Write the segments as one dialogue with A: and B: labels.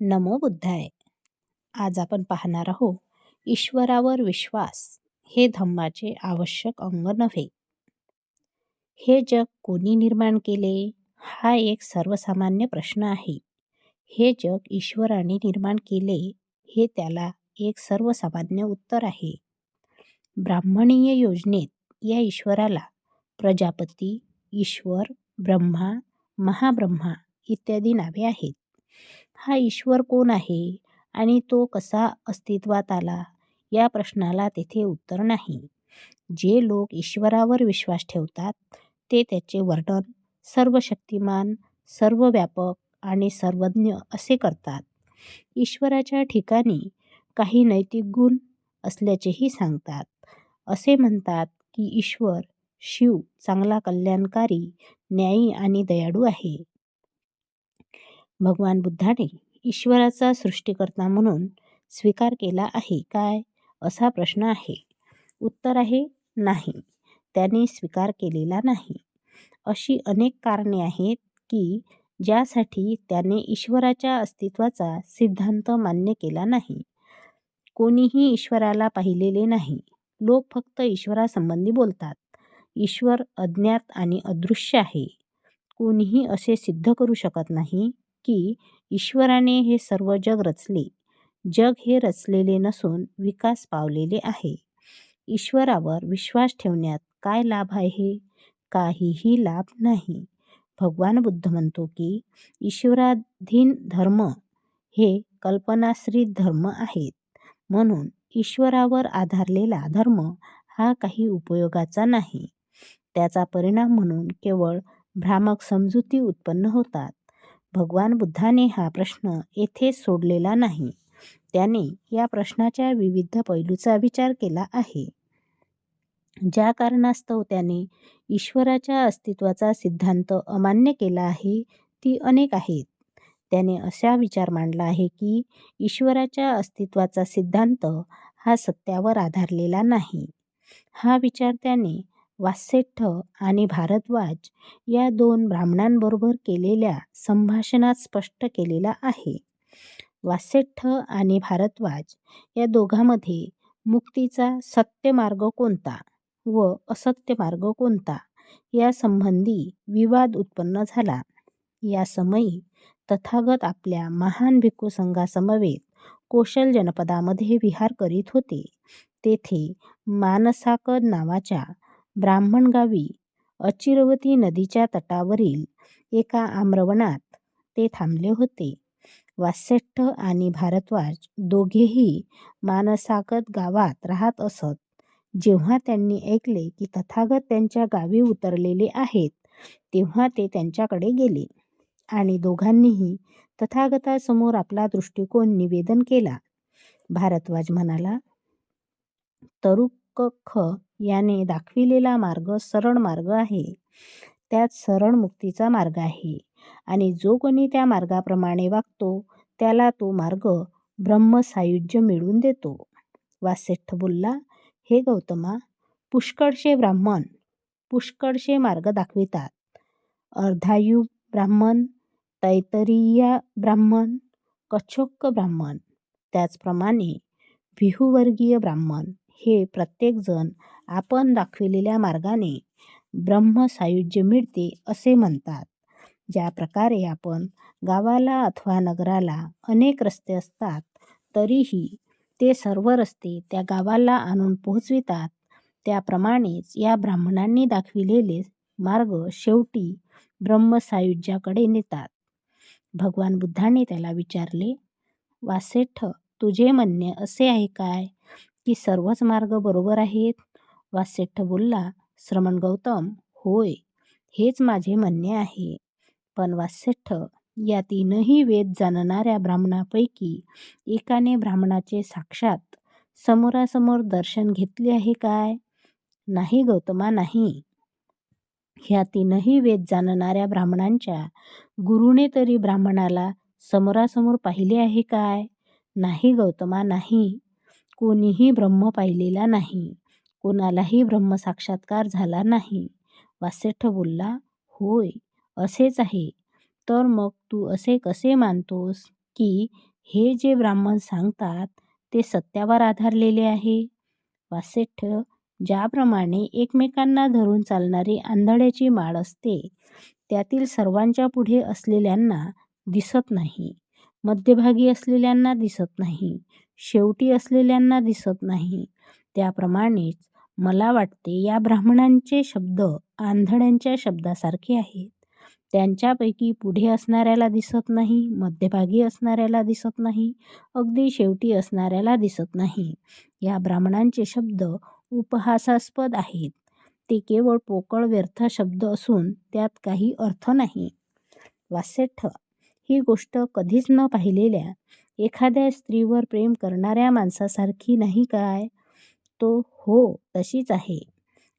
A: नमो बुद्धाय. आज आपण पाहणार आहोत ईश्वरावर विश्वास हे धम्माचे आवश्यक अंग नव्हे. हे जग कोणी निर्माण केले? हा एक सर्वसामान्य प्रश्न आहे. हे जग ईश्वराने निर्माण केले हे त्याला एक सर्वसामान्य उत्तर आहे. ब्राह्मणीय योजनेत या ईश्वराला प्रजापती ईश्वर ब्रह्मा महाब्रह्मा इत्यादी नावे आहेत. हा ईश्वर कोण आहे आणि तो कसा अस्तित्वात आला या प्रश्नाला तेथे उत्तर नाही. जे लोक ईश्वरावर विश्वास ठेवतात ते त्याचे वर्णन सर्व शक्तिमान सर्व व्यापक आणि सर्वज्ञ असे करतात. ईश्वराच्या ठिकाणी काही नैतिक गुण असल्याचेही सांगतात. असे म्हणतात की ईश्वर शिव चांगला कल्याणकारी न्यायी आणि दयाळू आहे. भगवान बुद्धाने ईश्वराचा सृष्टीकर्ता म्हणून स्वीकार केला आहे काय? असा प्रश्न आहे. उत्तर आहे नाही. त्याने स्वीकार केलेला नाही. अशी अनेक कारणे आहेत की ज्यासाठी त्याने ईश्वराच्या अस्तित्वाचा सिद्धांत मान्य केला नाही. कोणीही ईश्वराला पाहिलेले नाही. लोक फक्त ईश्वरासंबंधी बोलतात. ईश्वर अज्ञात आणि अदृश्य आहे. कोणीही असे सिद्ध करू शकत नाही. की ईश्वराने हे सर्व जग रचले. जग हे रचलेले नसून विकास पावलेले आहे. ईश्वरावर विश्वास ठेवण्यात काय लाभ आहे? काहीही लाभ नाही. भगवान बुद्ध म्हणतो की ईश्वराधीन धर्म हे कल्पनाश्रित धर्म आहेत. म्हणून ईश्वरावर आधारलेला धर्म हा काही उपयोगाचा नाही. त्याचा परिणाम म्हणून केवळ भ्रामक समजुती उत्पन्न होतात. भगवान बुद्धाने हा प्रश्न येथेच सोडलेला नाही. त्याने या प्रश्नाच्या विविध पैलूचा विचार केला आहे. ज्या कारणास्तव त्याने ईश्वराच्या अस्तित्वाचा सिद्धांत अमान्य केला आहे ती अनेक आहेत. त्याने असा विचार मांडला आहे की ईश्वराच्या अस्तित्वाचा सिद्धांत हा सत्यावर आधारलेला नाही. हा विचार त्याने वासेट्ठ आणि भारद्वाज या दोन ब्राह्मणांबरोबर केलेल्या संभाषणात स्पष्ट केलेला आहे. वासेट्ठ आणि भारद्वाज या दोघांमध्ये मुक्तीचा सत्य मार्ग कोणता व असत्य मार्ग कोणता या संबंधी विवाद उत्पन्न झाला. या समयी तथागत आपल्या महान भिक्खू संघासमवेत कौशल जनपदामध्ये विहार करीत होते. तेथे मानसाकद नावाच्या ब्राह्मण गावी अचिरवती नदीच्या तटावरील एका आम्रवनात ते थांबले होते. वासेठ्ठ आणि भारद्वाज दोघेही मानसागत गावात राहत असत. जेव्हा त्यांनी ऐकले की तथागत त्यांच्या गावी उतरलेले आहेत तेव्हा ते त्यांच्याकडे गेले आणि दोघांनीही तथागतासमोर आपला दृष्टिकोन निवेदन केला. भारद्वाज म्हणाला तरुक्ख याने दाखविलेला मार्ग सरळ मार्ग आहे. त्यात सरळ मुक्तीचा मार्ग आहे आणि जो कोणी त्या मार्गाप्रमाणे वागतो त्याला तो मार्ग ब्रह्मसायुज्य मिळवून देतो. वासेठ्ठ बोलला हे गौतमा पुष्कळशे ब्राह्मण पुष्कळशे मार्ग दाखवितात. अर्धायू ब्राह्मण तैतरीया ब्राह्मण कछोक्क ब्राह्मण त्याचप्रमाणे विहुवर्गीय ब्राह्मण हे प्रत्येकजण आपण दाखविलेल्या मार्गाने ब्रह्मसायुज्य मिळते असे म्हणतात. ज्या प्रकारे आपण गावाला अथवा नगराला अनेक रस्ते असतात तरीही ते सर्व रस्ते त्या गावाला आणून पोहोचवितात. त्याप्रमाणेच या ब्राह्मणांनी दाखविलेले मार्ग शेवटी ब्रह्मसायुज्याकडे नेतात. भगवान बुद्धाने त्याला विचारले वासेठ तुझे म्हणणे असे आहे काय? की सर्वच मार्ग बरोबर आहेत? वासेठ्ठ बोलला श्रमण गौतम होय हेच माझे म्हणणे आहे. पण वासेठ्ठ या तीनही वेद जाणणाऱ्या ब्राह्मणापैकी एकाने ब्राह्मणाचे साक्षात समोरासमोर दर्शन घेतले आहे काय? नाही गौतमा नाही. ह्या तीनही वेद जाणणाऱ्या ब्राह्मणांच्या गुरुने तरी ब्राह्मणाला समोरासमोर पाहिले आहे काय? नाही गौतमा नाही. कोणीही ब्रह्म पाहिलेला नाही. कोणालाही ब्रह्मसाक्षात्कार झाला नाही. वासेठ बोलला होय असेच आहे. तर मग तू असे कसे मानतोस की हे जे ब्राह्मण सांगतात ते सत्यावर आधारलेले आहे वासेठ्ठ ज्याप्रमाणे एकमेकांना धरून चालणारी आंधळ्याची माळ असते त्यातील सर्वांच्या पुढे असलेल्यांना दिसत नाही. मध्यभागी असलेल्यांना दिसत नाही. शेवटी असलेल्यांना दिसत नाही. त्याप्रमाणेच मला वाटते या ब्राह्मणांचे शब्द आंधळ्यांच्या शब्दासारखे आहेत. त्यांच्यापैकी पुढे असणाऱ्याला दिसत नाही मध्यभागी असणाऱ्याला दिसत नाही अगदी शेवटी असणाऱ्याला दिसत नाही. या ब्राह्मणांचे शब्द उपहासास्पद आहेत. ते केवळ पोकळ व्यर्थ शब्द असून त्यात काही अर्थ नाही. वासेठ ही गोष्ट कधीच न पाहिलेल्या एखाद्या स्त्रीवर प्रेम करणाऱ्या माणसासारखी नाही काय? तो हो तशीच आहे.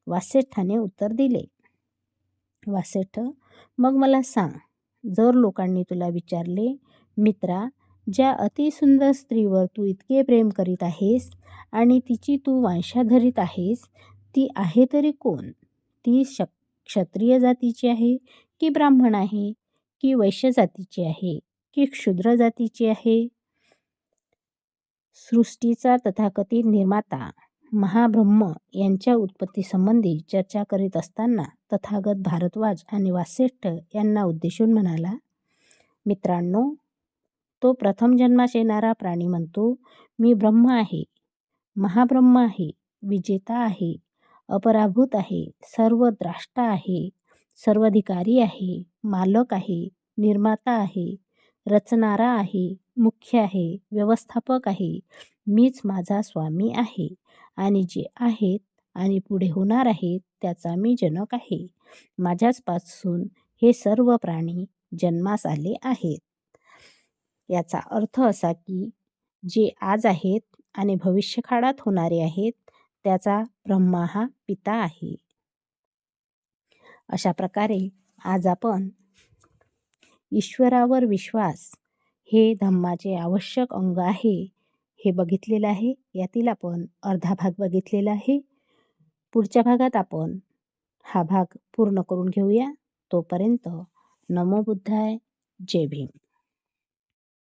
A: वासेठाने उत्तर दिले. वासेठ मग मला सांग जर लोकांनी तुला विचारले मित्रा ज्या अतिसुंदर स्त्रीवर तू इतके प्रेम करीत आहेस आणि तिची तू वांशा धरीत आहेस ती आहे तरी कोण? ती श क्षत्रिय जातीची आहे की ब्राह्मण आहे? की वैश्य जातीची आहे? की क्षुद्र जातीची आहे? सृष्टीचा तथाकथित निर्माता महाब्रह्म यांच्या उत्पत्तीसंबंधी चर्चा करीत असताना तथागत भारद्वाज आणि वासिष्ठ यांना उद्देशून म्हणाला मित्रांनो तो प्रथम जन्मास येणारा प्राणी म्हणतो मी ब्रह्म आहे. महाब्रह्म आहे विजेता आहे अपराभूत आहे सर्व द्राष्टा आहे सर्वाधिकारी आहे मालक आहे निर्माता आहे रचणारा आहे मुख्य आहे व्यवस्थापक आहे मीच माझा स्वामी आहे. आणि जे आहेत आणि पुढे होणार आहेत त्याचा मी जनक आहे. माझ्याचपासून हे सर्व प्राणी जन्मास आले आहेत. याचा अर्थ असा की जे आज आहेत आणि भविष्यकाळात होणारे आहेत त्याचा ब्रह्मा हा पिता आहे. अशा प्रकारे आज आपण ईश्वरावर विश्वास हे धम्माचे आवश्यक अंग आहे. हे बघितलेलं आहे. यातील आपण अर्धा भाग बघितलेला आहे. पुढच्या भागात आपण हा भाग पूर्ण करून घेऊया. तोपर्यंत नमो बुद्धाय. जय भीम.